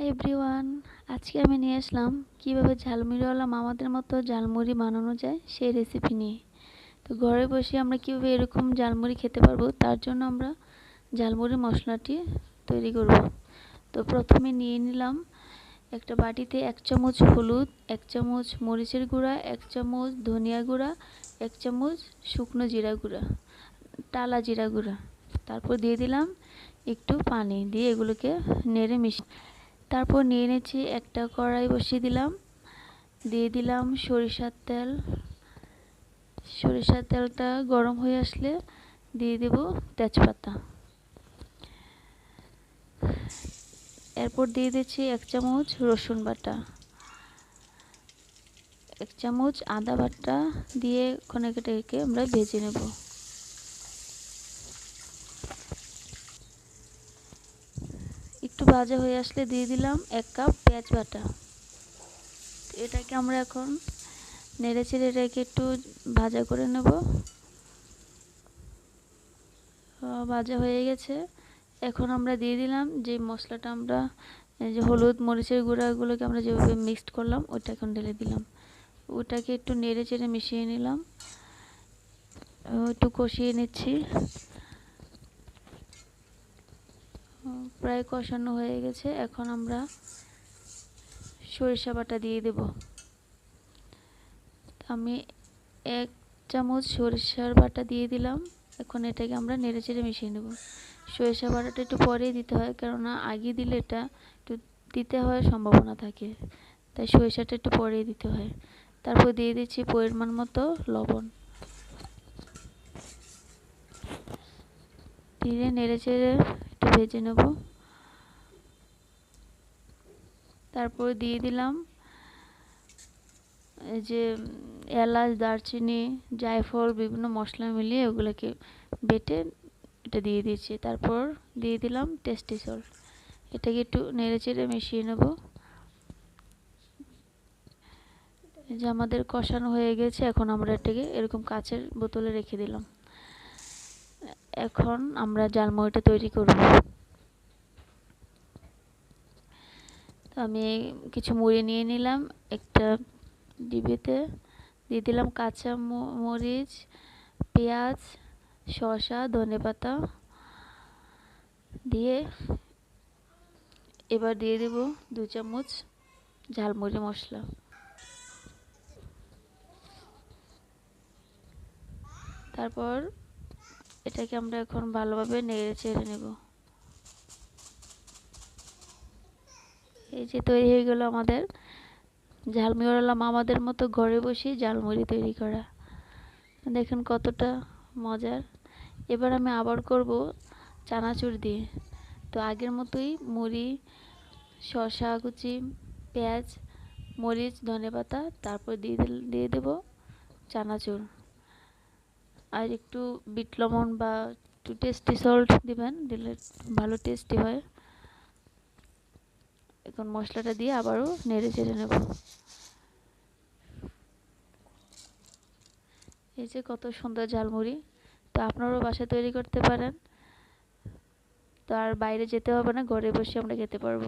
Hi everyone, আজকে আমি নিয়ে আসলাম কীভাবে ঝালমুড়িওয়ালা মামাদের মতো ঝালমুড়ি বানানো যায় সেই রেসিপি নিয়ে। তো ঘরে বসে আমরা কীভাবে এরকম ঝালমুড়ি খেতে পারব তার জন্য আমরা ঝালমুড়ি মশলাটি তৈরি করব। তো প্রথমে নিয়ে নিলাম একটা বাটিতে এক চামচ হলুদ, এক চামচ মরিচের গুঁড়া, এক চামচ ধনিয়া গুঁড়া, এক চামচ শুকনো জিরা গুঁড়া, টালা জিরা গুঁড়া। তারপর দিয়ে দিলাম একটু পানি দিয়ে এগুলোকে নেড়ে মিশিয়ে তারপর নিয়ে নিয়েছি একটা কড়াই বসিয়ে দিলাম। দিয়ে দিলাম সরিষার তেল। সরিষার তেলটা গরম হয়ে আসলে দিয়ে দেব তেজপাতা। এরপর দিয়ে দিচ্ছি এক চামচ রসুন বাটা। এক চামচ আদা বাটা দিয়ে কেটে আমরা ভেজে নেব। একটু ভাজা হয়ে আসলে দিয়ে দিলাম এক কাপ পেঁয়াজ বাটা। এটাকে আমরা এখন নেড়ে চেড়ে রেখে একটু ভাজা করে নেব। ভাজা হয়ে গেছে। এখন আমরা দিয়ে দিলাম যে মশলাটা আমরা যে হলুদ মরিচের গুঁড়াগুলোকে আমরা যেভাবে মিক্সড করলাম, ওটা এখন ঢেলে দিলাম। ওটাকে একটু নেড়ে চেড়ে মিশিয়ে নিলাম। একটু কষিয়ে নিচ্ছি। প্রায় কষানো হয়ে গেছে। এখন আমরা সরিষা বাটা দিয়ে দেব। আমি এক চামচ সরিষার বাটা দিয়ে দিলাম। এখন এটাকে আমরা নেড়ে চেড়ে মিশিয়ে নেব। সরিষা বাটাটা একটু পরেই দিতে হয়, কেননা আগে দিলে এটা একটু দিতে হওয়ার সম্ভাবনা থাকে। তাই সরিষাটা একটু পরেই দিতে হয়। তারপর দিয়ে দিচ্ছি পরিমাণ মতো লবণ। দিয়ে নেড়ে চেড়ে একটু ভেজে নেব। তারপর দিয়ে দিলাম। এই যে এলাচ, দারচিনি, জায়ফল, বিভিন্ন মশলা মিলিয়ে ওগুলোকে বেটে এটা দিয়ে দিয়েছি। তারপর দিয়ে দিলাম টেস্টি সল্ট। এটাকে একটু নেড়ে চেড়ে মিশিয়ে নেব। যে আমাদের কষানো হয়ে গেছে, এখন আমরা এটাকে এরকম কাচের বোতলে রেখে দিলাম। এখন আমরা জালমুড়িটা তৈরি করব তো আমি কিছু মুড়ি নিয়ে নিলাম, একটা ডিবিতে দিয়ে দিলাম কাঁচা মরিচ, পেঁয়াজ, শসা ধনে পাতা দিয়ে এবার দিয়ে দেব দু চামচ ঝালমুড়ি মশলা। তারপর এটাকে আমরা এখন ভালোভাবে নেড়ে চেড়ে নেব। এই যে তৈরি হয়ে গেল আমাদের। ঝালমুড়িওয়ালা মামাদের মতো ঘরে বসে ঝালমুড়ি তৈরি করা। দেখুন কতটা মজার। এবার আমি আবার করব চানাচুর দিয়ে। তো আগের মতোই মুড়ি, শসা, কুচি, পেঁয়াজ, মরিচ, ধনে পাতা, তারপর দিয়ে দিয়ে দেবো চানাচুর। আর একটু বিট লবণ বা একটু টেস্টি সল্ট দিবেন, দিলে ভালো টেস্টি হয়। এখন মশলাটা দিয়ে আবারও নেড়ে চেড়ে নেব। এই যে কত সুন্দর ঝালমুড়ি। তো আপনারও বাসায় তৈরি করতে পারেন। তো আর বাইরে যেতে হবে না, ঘরে বসে আমরা খেতে পারব।